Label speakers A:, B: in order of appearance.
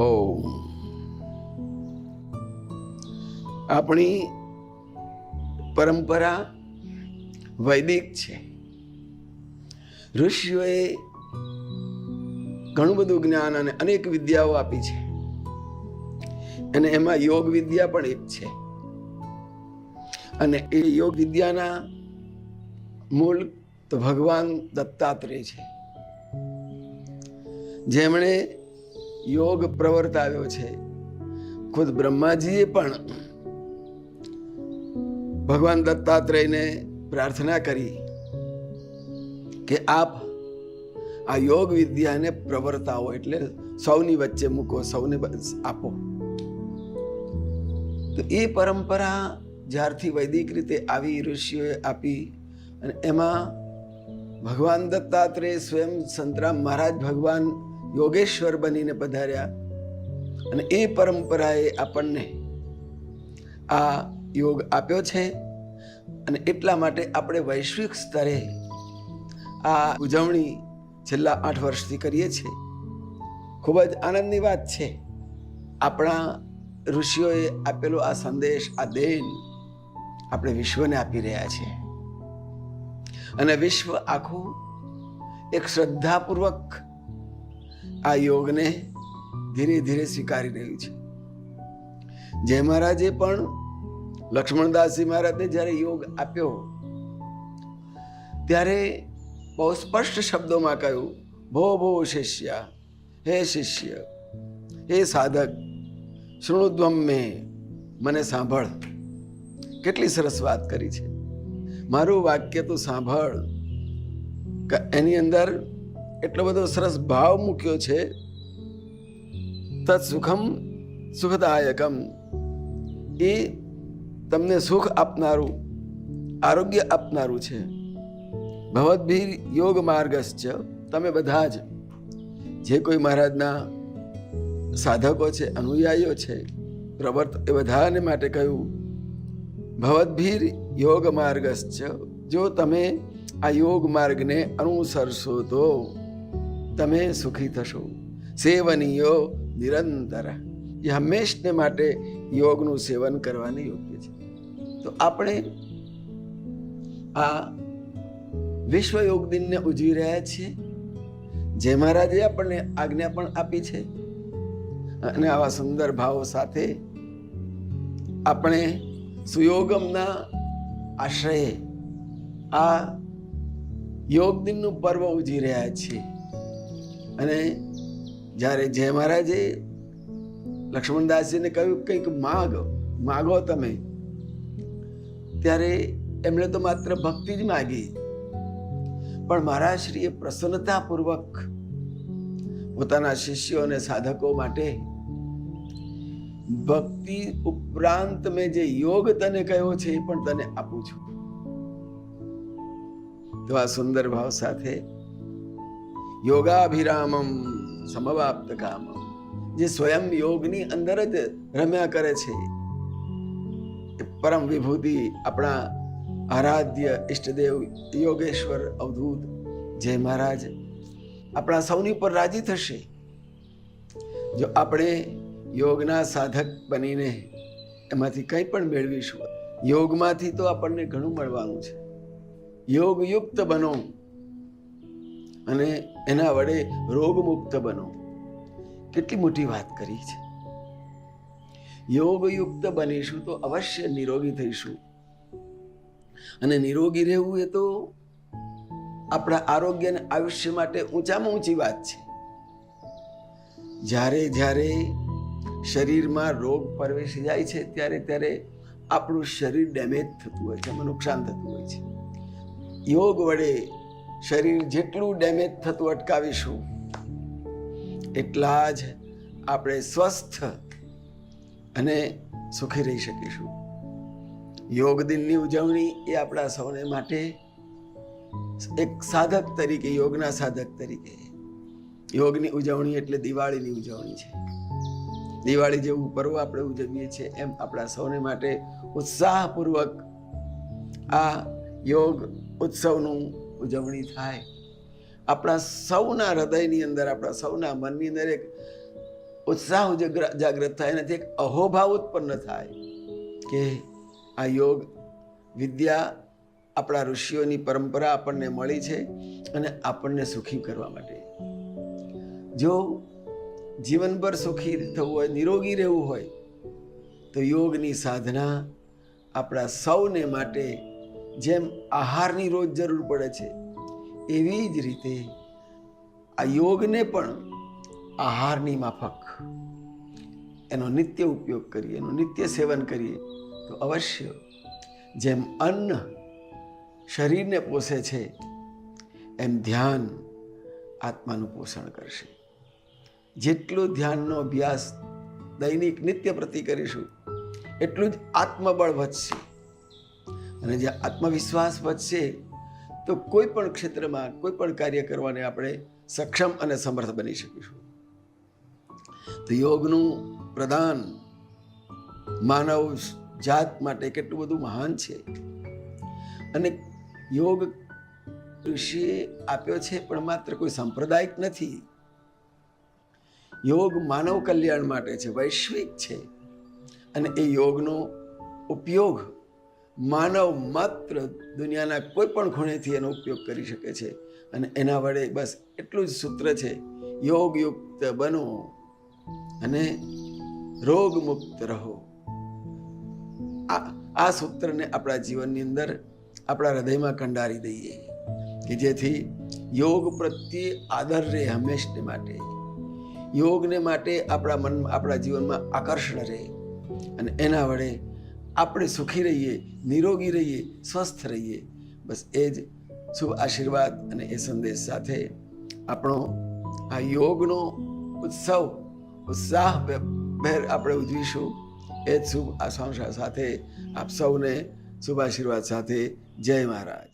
A: ઓમ આપણી પરંપરા વૈદિક છે. ઋષિઓએ ઘણું બધું જ્ઞાન અને અનેક વિદ્યાઓ આપી છે. અને એમાં યોગ વિદ્યા પણ એક છે. અને એ યોગ વિદ્યાના મૂળ તો ભગવાન દત્તાત્રેય છે. જેમણે યોગ પ્રવર્તાવ્યો છે. ખુદ બ્રહ્માજીએ પણ ભગવાન દત્તાત્રેયને પ્રાર્થના કરી કે આપ આ યોગ વિદ્યાને પ્રવર્તાવો એટલે સૌની વચ્ચે મૂકો, સૌને આપો. તો એ પરંપરા જ્યારથી વૈદિક રીતે આવી ઋષિઓએ આપી અને એમાં ભગવાન દત્તાત્રેય સ્વયં સંતરામ મહારાજ ભગવાન યોગેશ્વર બનીને પધાર્યા. અને એ પરંપરાએ આપણને આ યોગ આપ્યો છે. અને એટલા માટે આપણે વૈશ્વિક સ્તરે આ ઉજવણી છેલ્લા આઠ વર્ષથી કરીએ છીએ. ખૂબ જ આનંદની વાત છે. આપણા ઋષિઓએ આપેલો આ સંદેશ, આ દેન આપણે વિશ્વને આપી રહ્યા છીએ અને વિશ્વ આખું એક શ્રદ્ધાપૂર્વક આ યોગને ધીરે ધીરે સ્વીકારી રહ્યું છે. જય મહારાજે પણ લક્ષ્મણદાસજી મહારાજને જ્યારે યોગ આપ્યો, ત્યારે બહુ સ્પષ્ટ શબ્દોમાં કહ્યું, ભો ભો, શિષ્ય, હે શિષ્ય, હે સાધક, શૃણુદ્વમ મેં, મને સાંભળ. કેટલી સરસ વાત કરી છે. મારું વાક્ય તું સાંભળ એની અંદર એટલો બધો સરસ ભાવ મૂક્યો છે. તત્સુખમ સુખદાયકમ. એ તમને સુખ આપનારું, આરોગ્ય આપનારું છે. ભવદભીર યોગ માર્ગશ્ચ. તમે બધા જ, જે કોઈ મહારાજના સાધકો છે, અનુયાયીઓ છે, પ્રવર્ત એ બધાને માટે કહ્યું, ભવદભીર યોગ માર્ગશ્ચ. જો તમે આ યોગ માર્ગને અનુસરશો તો તમે સુખી થશો. સેવનીયો નિરંતર. એ હંમેશને માટે યોગનું સેવન કરવાની યોગ્ય છે. તો આપણે આ વિશ્વ યોગ દિનને ઉજવી રહ્યા છીએ. જે મહારાજે આપણને આજ્ઞા પણ આપી છે. અને આવા સુંદર ભાવો સાથે આપણે સુયોગમના આશ્રયે આ યોગ દિનનું પર્વ ઉજવી રહ્યા છીએ. અને જ્યારે જય મહારાજે લક્ષ્મણદાસજીને કહ્યું કંઈક માગ, માગો તમે, ત્યારે એમણે તો માત્ર ભક્તિ જ માગી. પણ મહારાજશ્રીએ પ્રસન્નતાપૂર્વક પોતાના શિષ્યો અને સાધકો માટે ભક્તિ ઉપરાંત મેં જે યોગ તને કહ્યો છે એ પણ તને આપું છું. તો આ સુંદર ભાવ સાથે યોગાભિરામમ સમવાપ્ત કામમ જે સ્વયં યોગની અંદર જ રમ્યા કરે છે. પરમ વિભૂતિ આપણા આરાધ્ય ઈષ્ટદેવ યોગેશ્વર અવધૂત, જય મહારાજ, આપણા સૌની પર રાજી થશે. જો આપણે યોગના સાધક બનીને એમાંથી કંઈ પણ મેળવીશું, યોગમાંથી તો આપણને ઘણું મળવાનું છે. યોગયુક્ત બનો. અને એના વડે રોગમુક્ત બનો. કેટલી મોટી વાત કરી છે. યોગયુક્ત બનીશું તો અવશ્ય નિરોગી થઈશું. અને નિરોગી રહેવું એ તો આપણા આરોગ્ય અને આયુષ્ય માટે ઊંચામાં ઊંચી વાત છે. જ્યારે જ્યારે શરીરમાં રોગ પ્રવેશી જાય છે, ત્યારે ત્યારે આપણું શરીર ડેમેજ થતું હોય છે નુકસાન થતું હોય છે. યોગ વડે શરીર જેટલું ડેમેજ થતું અટકાવીશું, એટલા જ આપણે સ્વસ્થ અને સુખી રહી શકીશું. યોગ દિનની ઉજવણી એ આપણા સૌને માટે એક સાધક તરીકે, યોગના સાધક તરીકે. યોગની ઉજવણી એટલે દિવાળીની ઉજવણી છે. દિવાળી જેવું પર્વ આપણે ઉજવીએ છીએ એમ આપણા સૌને માટે ઉત્સાહપૂર્વક આ યોગ ઉત્સવનું ઉજવણી થાય. આપણા સૌના હૃદયની અંદર, આપણા સૌના મનની અંદર એક ઉત્સાહ જાગૃત થાય એનાથી એક અહોભાવ ઉત્પન્ન થાય કે આ યોગ વિદ્યા આપણા ઋષિઓની પરંપરા આપણને મળી છે અને આપણને સુખી કરવા માટે. જો જીવનભર સુખી થવું હોય, નિરોગી રહેવું હોય, તો યોગની સાધના આપણા સૌને માટે જેમ આહારની રોજ જરૂર પડે છે, એવી જ રીતે આ યોગને પણ આહારની માફક. એનો નિત્ય ઉપયોગ કરીએ, એનું નિત્ય સેવન કરીએ, તો અવશ્ય જેમ અન્ન શરીરને પોષે છે, એમ ધ્યાન આત્માનું પોષણ કરશે. જેટલું ધ્યાનનો અભ્યાસ દૈનિક નિત્ય પ્રતિ કરીશું, એટલું જ આત્મબળ વધશે. અને જે આત્મવિશ્વાસ વધશે, તો કોઈ પણ ક્ષેત્રમાં, કોઈ પણ કાર્ય કરવાને આપણે સક્ષમ અને સમર્થ બની શકીશું. તો યોગનું પ્રદાન માનવ જાત માટે કેટલું બધું મહાન છે. અને યોગ ઋષિએ આપ્યો છે, પણ માત્ર કોઈ સાંપ્રદાયિક નથી. યોગ માનવ કલ્યાણ માટે છે, વૈશ્વિક છે. અને એ યોગનો ઉપયોગ માનવ માત્ર દુનિયાના કોઈ પણ ખૂણેથી એનો ઉપયોગ કરી શકે છે. અને એના વડે બસ એટલું જ સૂત્ર છે, યોગયુક્ત બનો અને રોગ મુક્ત રહો. આ આ સૂત્રને આપણા જીવનની અંદર આપણા હૃદયમાં કંડારી દઈએ કે જેથી યોગ પ્રત્યે આદર રહે હંમેશને માટે. યોગને માટે આપણા મન આપણા જીવનમાં આકર્ષણ રહે અને એના વડે આપણે સુખી રહીએ, નિરોગી રહીએ, સ્વસ્થ રહીએ. બસ એ જ શુભ આશીર્વાદ અને એ સંદેશ સાથે આપણો આ યોગનો ઉત્સવ, ઉત્સાહ ભેર આપણે ઉજવીશું. એ જ શુભ આશંસા સાથે આપ સૌને શુભ આશીર્વાદ સાથે જય મહારાજ.